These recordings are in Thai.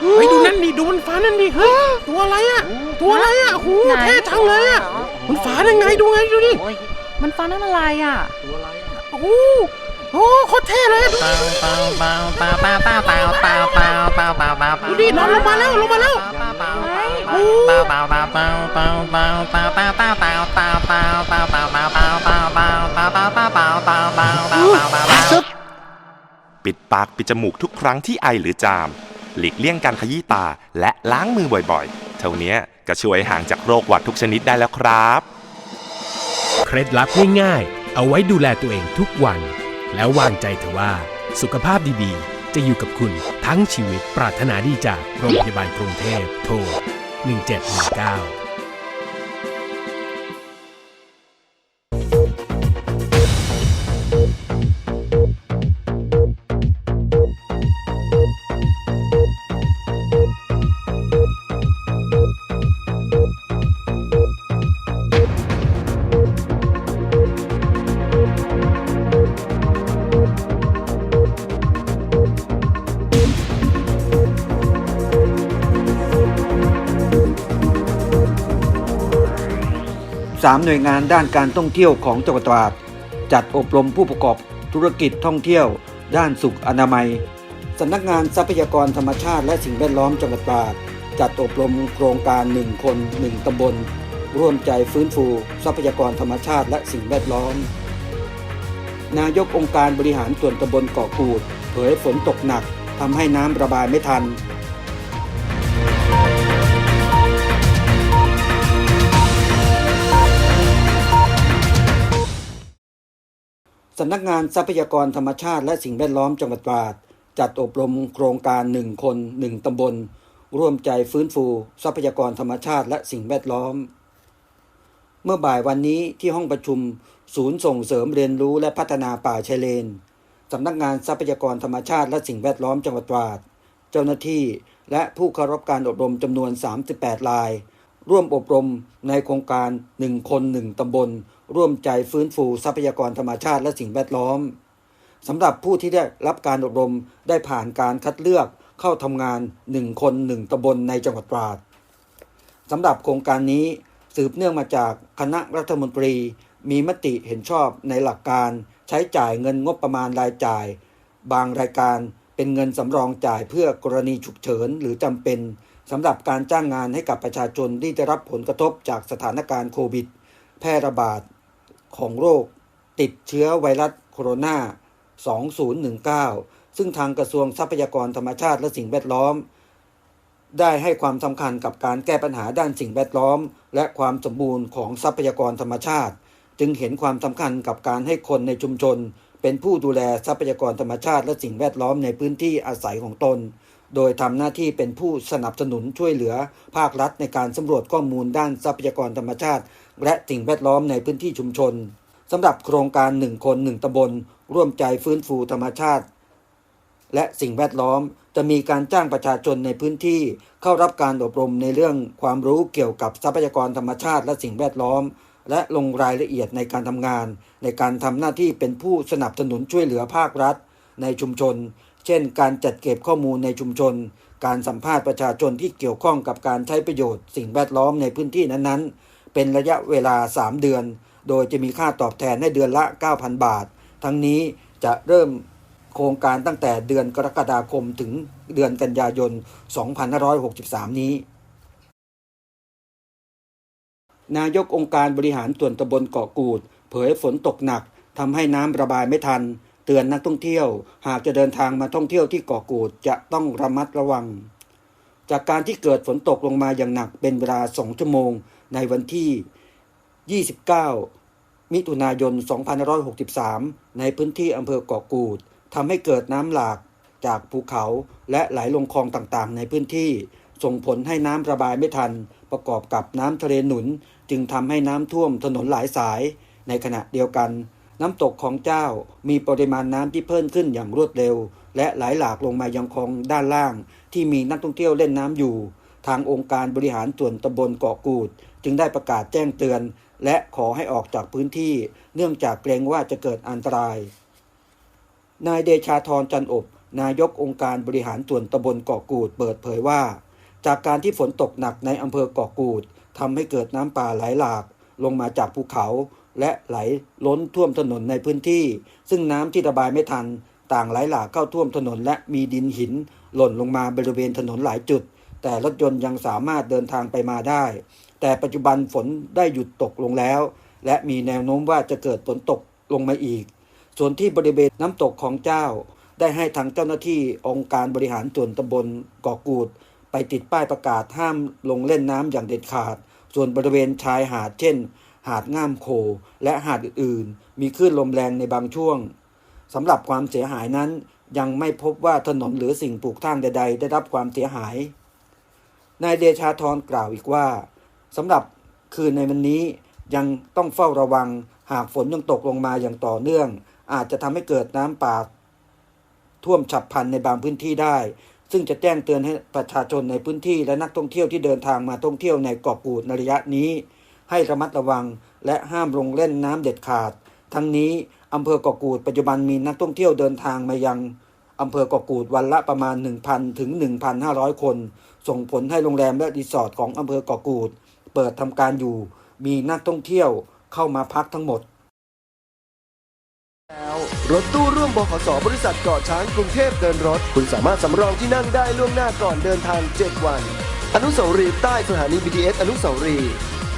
เฮ้ยดูนั่นดิดูมันฟ้านั่นดิเฮ้ยตัวอะไรอะตัวอะไรอะโอ้โหไหน เท่จังเลยอะมันฟ้าได้ไงดูไงดูดิโอ้ยมันฟ้านั่นอะไรอะ โอ้โหโอ้โคตรเท่เลยอะดูดูดินอนลงมาแล้วลงมาแล้วโอ้ ปิดปากปิดจมูกทุกครั้งที่ไอหรือจาม หลีกเลี่ยงการขยี้ตาและล้างมือบ่อยๆ เท่านี้ก็ช่วยห่างจากโรคหวัดทุกชนิดได้แล้วครับ เคล็ดลับง่ายๆ เอาไว้ดูแลตัวเองทุกวัน แล้ววางใจเถอะว่า สุขภาพดีๆ จะอยู่กับคุณทั้งชีวิตปรารถนาดีจากโรงพยาบาลกรุงเทพโทร1719 สามหน่วยงานด้านการท่องเที่ยวของจังหวัดตราดจัดอบรมผู้ประกอบธุรกิจท่องเที่ยว ด้านสุขอนามัยสำนักงานทรัพยากรธรรมชาติและสิ่งแวดล้อมจังหวัดตราดจัดอบรมโครงการ 1 คน 1 ตำบล ร่วมใจฟื้นฟู ทรัพยากรธรรมชาติและสิ่งแวดล้อม นายกองค์การบริหารส่วนตำบลเกาะกูด เผยฝนตกหนักทำให้น้ำระบายไม่ทัน สำนักงานทรัพยากรธรรมชาติและสิ่งแวดล้อมจังหวัดตราด จัดอบรมโครงการ1คน1ตำบล ร่วมใจฟื้นฟู ทรัพยากรธรรมชาติและสิ่งแวดล้อม เมื่อบ่ายวันนี้ที่ห้องประชุม ศูนย์ส่งเสริมเรียนรู้และพัฒนาป่าชายเลนสำนักงานทรัพยากรธรรมชาติและสิ่งแวดล้อมจังหวัดตราด เจ้าหน้าที่และผู้เข้ารับการอบรมจำนวน 38ราย ร่วมอบรมในโครงการ 1 คน 1ตำบล ร่วมใจฟื้นฟูทรัพยากรธรรมชาติและสิ่งแวดล้อมสำหรับผู้ที่ได้รับการอบรมได้ผ่านการคัดเลือกเข้าทำงาน 1 คน 1ตำบลในจังหวัดตราดสำหรับโครงการนี้สืบเนื่องมาจากคณะรัฐมนตรี มีมติเห็นชอบในหลักการใช้จ่ายเงินงบประมาณรายจ่าย บางรายการเป็นเงินสำรองจ่ายเพื่อกรณีฉุกเฉินหรือจำเป็นสำหรับการจ้างงานให้กับประชาชนที่ได้รับผลกระทบจากสถานการณ์โควิด แพร่ระบาด ของโรคติดเชื้อไวรัสโคโรนา 2019 ซึ่งทางกระทรวงทรัพยากรธรรมชาติและสิ่งแวดล้อม ได้ให้ความสำคัญกับการแก้ปัญหาด้านสิ่งแวดล้อม และความสมบูรณ์ของทรัพยากรธรรมชาติ จึงเห็นความสำคัญกับการให้คนในชุมชน เป็นผู้ดูแลทรัพยากรธรรมชาติและสิ่งแวดล้อมในพื้นที่อาศัยของตน โดยทำหน้าที่เป็นผู้สนับสนุนช่วยเหลือภาครัฐในการสำรวจข้อมูลด้านทรัพยากรธรรมชาติ และสิ่งแวดล้อมในพื้นที่ชุมชนสำหรับโครงการ1คน1ตำบล ร่วมใจฟื้นฟูธรรมชาติ และสิ่งแวดล้อมจะมีการจ้างประชาชนในพื้นที่เข้ารับการอบรมในเรื่องความรู้เกี่ยวกับทรัพยากรธรรมชาติและสิ่งแวดล้อม และลงรายละเอียดในการทำงาน ในการทำหน้าที่เป็นผู้สนับสนุนช่วยเหลือภาครัฐ ในชุมชน เช่น การจัดเก็บข้อมูลในชุมชน การสัมภาษณ์ประชาชนที่เกี่ยวข้องกับการใช้ประโยชน์สิ่งแวดล้อมในพื้นที่นั้นๆ เป็นระยะเวลา 3 เดือน โดยจะมีค่าตอบแทนให้เดือนละ 9,000 บาท ทั้งนี้จะเริ่มโครงการตั้งแต่เดือนกรกฎาคมถึงเดือนกันยายน 2563 นี้ นายกองค์การบริหารส่วนตำบลเกาะกูด เผยฝนตกหนักทำให้น้ำระบายไม่ทัน เตือนนักท่องเที่ยว หากจะเดินทางมาท่องเที่ยวที่เกาะกูดจะต้องระมัดระวัง จากการที่เกิดฝนตกลงมาอย่างหนักเป็นเวลา2ชั่วโมงในวันที่ 29 มิถุนายน 2563 ในพื้นที่อำเภอเกาะกูดทำให้เกิดน้ำหลากจากภูเขาและไหลลงคลองต่างๆ ในพื้นที่ส่งผลให้น้ำระบายไม่ทัน ประกอบกับน้ำทะเลหนุน จึงทำให้น้ำท่วมถนนหลายสาย ในขณะเดียวกัน น้ำตกของเจ้ามีปริมาณน้ำที่เพิ่มขึ้นอย่างรวดเร็ว และไหลหลากลงมายังคลองด้านล่าง ที่มีนักท่องเที่ยวเล่นน้ำอยู่ ทางองค์การบริหารส่วนตำบลเกาะกูด จึงได้ประกาศแจ้งเตือน และขอให้ออกจากพื้นที่ เนื่องจากเกรงว่าจะเกิดอันตราย นายเดชาธรจันอบ นายกองค์การบริหารส่วนตำบลเกาะกูดเปิดเผยว่า จากการที่ฝนตกหนักในอำเภอเกาะกูดทำให้เกิดน้ำป่าไหลหลากลงมาจากภูเขา และไหลล้นท่วมถนนในพื้นที่ ซึ่งน้ำที่ระบายไม่ทัน ต่างไหลหลากเข้าท่วมถนน และมีดินหิน หล่นลงมาบริเวณถนนหลายจุด แต่รถยนต์ยังสามารถเดินทางไปมาได้ แต่ปัจจุบันฝนได้หยุดตกลงแล้ว และมีแนวโน้มว่าจะเกิดฝนตกลงมาอีก ส่วนที่บริเวณน้ำตกของเจ้า ได้ให้ทางเจ้าหน้าที่องค์การบริหารส่วนตำบลเกาะกูด ไปติดป้ายประกาศห้ามลงเล่นน้ำอย่างเด็ดขาด ส่วนบริเวณชายหาดเช่นาดง่ามโค และหาดอื่นๆ มีคลื่นลมแรงในบางช่วงสำหรับความเสียหายนั้นยังไม่พบว่าถนนหรือสิ่งปลูกสร้างใด ๆ ได้รับความเสียหาย นายเดชาธรกล่าวอีกว่าสำหรับคืนในวันนี้ยังต้องเฝ้าระวัง หากฝนยังตกลงมาอย่างต่อเนื่อง อาจจะทำให้เกิดน้ำป่า ท่วมฉับพลันในบางพื้นที่ได้ ซึ่งจะแจ้งเตือนให้ประชาชนในพื้นที่และนักท่องเที่ยวที่เดินทางมาท่องเที่ยวในเกาะกูดในระยะนี้ ให้ระมัดระวัง และห้ามลงเล่นน้ำเด็ดขาด ทั้งนี้อำเภอเกาะกูดปัจจุบันมีนักท่องเที่ยวเดินทางมายังอำเภอเกาะกูดวันละประมาณ 1,000 ถึง 1,500 คน ส่งผลให้โรงแรมและรีสอร์ทของอำเภอเกาะกูด เปิดทำการอยู่ มีนักท่องเที่ยวเข้ามาพักทั้งหมดแล้วรถตู้ร่วมบขสบริษัทเกาะช้างกรุงเทพเดินรถ คุณสามารถสำรองที่นั่งได้ล่วงหน้าก่อนเดินทาง 7 วัน อนุสาวรีย์ใต้สถานี BTS อนุสาวรีย์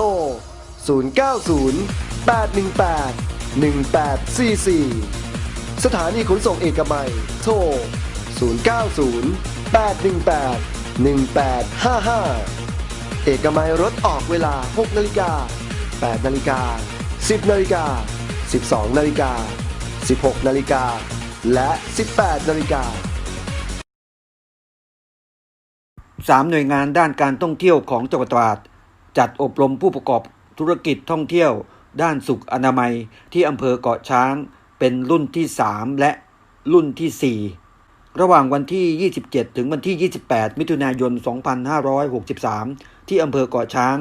ทร 090 818 1844 สถานีขนส่งเอกมัย โทร 090 818 1855 เอกมัยรถออกเวลา 6 นาฬิกา 8 นาฬิกา 10 นาฬิกา 12 นาฬิกา 16 นาฬิกา และ 18 นาฬิกาสามหน่วยงานด้านการท่องเที่ยวของจังหวัดตราด จัดอบรมผู้ประกอบธุรกิจท่องเที่ยว ด้านสุขอนามัยที่อำเภอเกาะช้างเป็นรุ่นที่ 3 และรุ่นที่ 4 ระหว่างวันที่ 27 ถึงวันที่ 28 มิถุนายน 2563 ที่อำเภอเกาะช้าง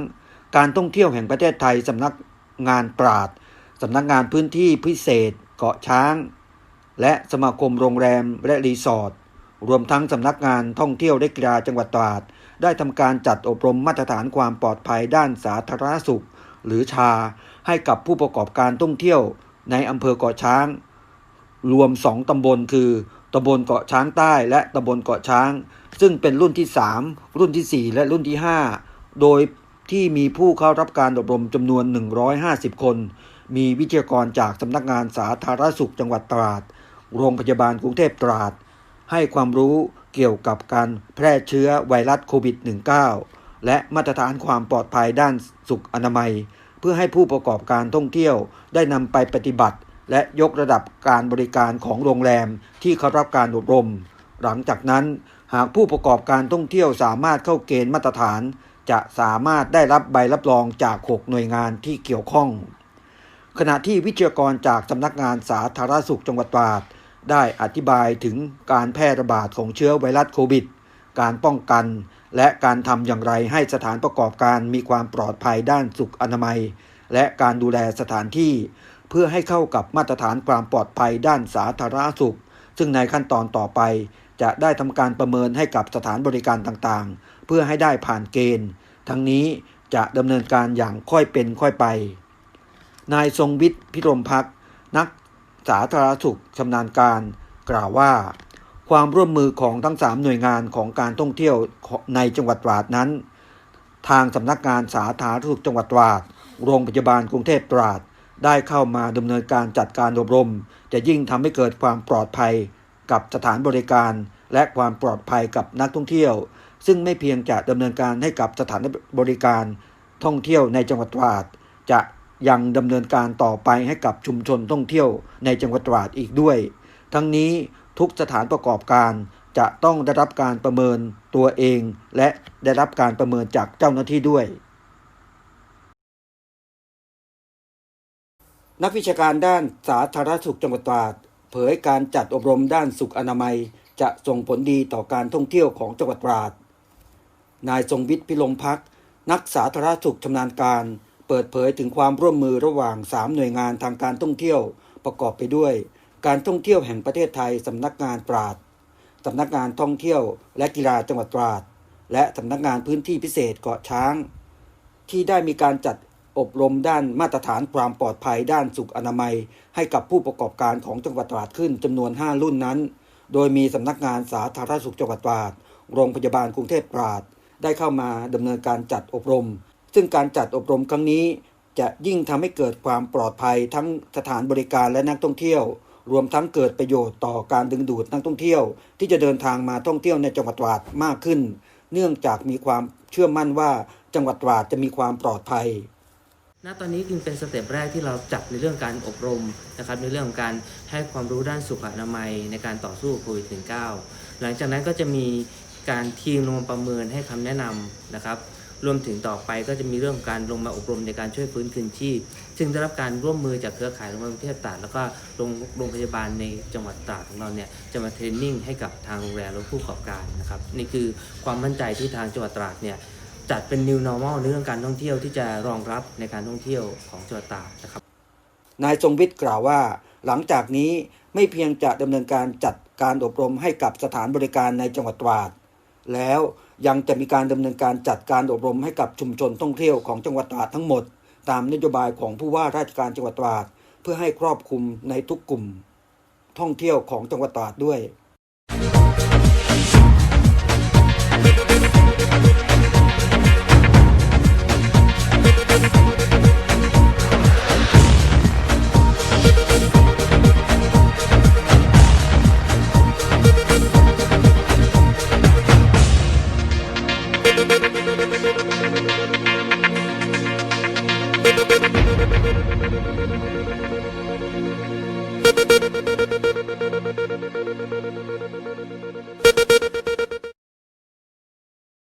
การท่องเที่ยวแห่งประเทศไทยสำนักงานปราดสำนักงานพื้นที่พิเศษ เกาะช้าง และสมาคมโรงแรมและรีสอร์ทรวมทั้งสำนักงานท่องเที่ยวและกีฬาจังหวัดตราด ได้ทำการจัดอบรมมาตรฐานความปลอดภัยด้านสาธารณสุข หรือชาให้กับผู้ประกอบการท่องเที่ยวในอำเภอเกาะช้าง รวม 2 ตำบลคือตำบลเกาะช้างใต้ และตำบลเกาะช้าง ซึ่งเป็นรุ่นที่ 3 รุ่นทีสี่4 และรุ่นที่ 5 โดยที่มีผู้เข้ารับการอบรมจำนวน 150 คน มีวิทยากรจากสำนักงานสาธารณสุขจังหวัดตราด โรงพยาบาลกรุงเทพตราด ให้ความรู้ เกี่ยวกับการแพร่เชื้อไวรัสโควิด -19 และมาตรฐานความปลอดภัยด้านสุขอนามัย เพื่อให้ผู้ประกอบการท่องเที่ยวได้นำไปปฏิบัติ และยกระดับการบริการของโรงแรมที่เขารับการอบรม หลังจากนั้น หากผู้ประกอบการท่องเที่ยวสามารถเข้าเกณฑ์มาตรฐาน จะสามารถได้รับใบรับรองจาก 6 หน่วยงานที่เกี่ยวข้อง ขณะที่วิทยากรจากสำนักงานสาธารณสุขจังหวัดตราด ได้อธิบายถึงการแพร่ระบาดของเชื้อไวรัสโควิด การป้องกัน และการทำอย่างไรให้สถานประกอบการมีความปลอดภัยด้านสุขอนามัย และการดูแลสถานที่ เพื่อให้เข้ากับมาตรฐานความปลอดภัยด้านสาธารณสุข ซึ่งในขั้นตอนต่อไป จะได้ทำการประเมินให้กับสถานบริการต่างๆ เพื่อให้ได้ผ่านเกณฑ์ ทั้งนี้จะดำเนินการอย่างค่อยเป็นค่อยไป นายทรงวิทย์พิรมพักนัก สาธารณสุขชำนาญการ กล่าวว่า ความร่วมมือของทั้ง 3 หน่วยงานของการท่องเที่ยวในจังหวัดตราดนั้น ทางสำนักงานสาธารณสุขจังหวัดตราด โรงพยาบาลกรุงเทพตราด ได้เข้ามาดำเนินการจัดการอบรม จะยิ่งทำให้เกิดความปลอดภัยกับสถานบริการ และความปลอดภัยกับนักท่องเที่ยว ซึ่งไม่เพียงจะดำเนินการให้กับสถานบริการท่องเที่ยวในจังหวัดตราดจะ ยังดำเนินการต่อไปให้กับชุมชนท่องเที่ยวในจังหวัดตราดอีกด้วย ทั้งนี้ทุกสถานประกอบการจะต้องได้รับการประเมินตัวเอง และได้รับการประเมินจากเจ้าหน้าที่ด้วย นักวิชาการด้านสาธารณสุขจังหวัดตราดเผยการจัดอบรมด้านสุขอนามัย จะส่งผลดีต่อการท่องเที่ยวของจังหวัดตราด นายทรงวิทย์พิลมพัก นักสาธารณสุขชำนาญการ เปิดเผยถึงความร่วมมือระหว่าง 3 หน่วยงานทางการท่องเที่ยวประกอบไปด้วย การท่องเที่ยวแห่งประเทศไทยสำนักงานตราดสำนักงานท่องเที่ยว และกีฬาจังหวัดตราด และสำนักงานพื้นที่พิเศษเกาะช้าง ที่ได้มีการจัดอบรมด้านมาตรฐานความปลอดภัยด้านสุขอนามัย ให้กับผู้ประกอบการของจังหวัดตราดขึ้นจำนวน 5 รุ่นนั้น โดยมีสำนักงานสาธารณสุขจังหวัดตราด โรงพยาบาลกรุงเทพตราด ได้เข้ามาดำเนินการจัดอบรม ซึ่งการจัดอบรมครั้งนี้ จะยิ่งทำให้เกิดความปลอดภัยทั้งสถานบริการและนักท่องเที่ยว รวมทั้งเกิดประโยชน์ต่อการดึงดูดนักท่องเที่ยว ที่จะเดินทางมาท่องเที่ยวในจังหวัดตราดมากขึ้น เนื่องจากมีความเชื่อมั่นว่าจังหวัดตราดจะมีความปลอดภัยณตอนนี้จึงเป็นสเต็ปแรกที่เราจัดในเรื่องการอบรมนะครับในเรื่องของการให้ความรู้ด้านสุขอนามัยในการต่อสู้โควิด -19 หลังจากนั้นก็จะมีการทีมลงมประเมินให้คำแนะนำนะครับ รวมถึงต่อไปก็จะมีเรื่องของการลงมาอบรมในการช่วยฟื้นคืนชีพซึ่งได้รับการร่วมมือจากเครือข่ายโรงพยาบาลกรุงเทพตราดแล้วก็โรงโรงพยาบาลในจังหวัดตราดของเราเนี่ยจะมาเทรนนิ่งให้กับทางโรงแรมและผู้ประกอบการนะครับนี่คือความมั่นใจที่ทางจังหวัดตราดเนี่ยจัดเป็น new normal ในเรื่องการท่องเที่ยวที่จะรองรับในการท่องเที่ยวของจังหวัดตราดนะครับนายทรงวิทย์กล่าวว่า หลังจากนี้ไม่เพียงจะดำเนินการจัดการอบรมให้กับสถานบริการในจังหวัดตราด แล้ว ยังจะมีการดำเนินการจัดการอบรมให้กับชุมชนท่องเที่ยวของจังหวัดตราดทั้งหมด ตามนโยบายของผู้ว่าราชการจังหวัดตราด เพื่อให้ครอบคลุมในทุกกลุ่ม ท่องเที่ยวของจังหวัดตราดด้วย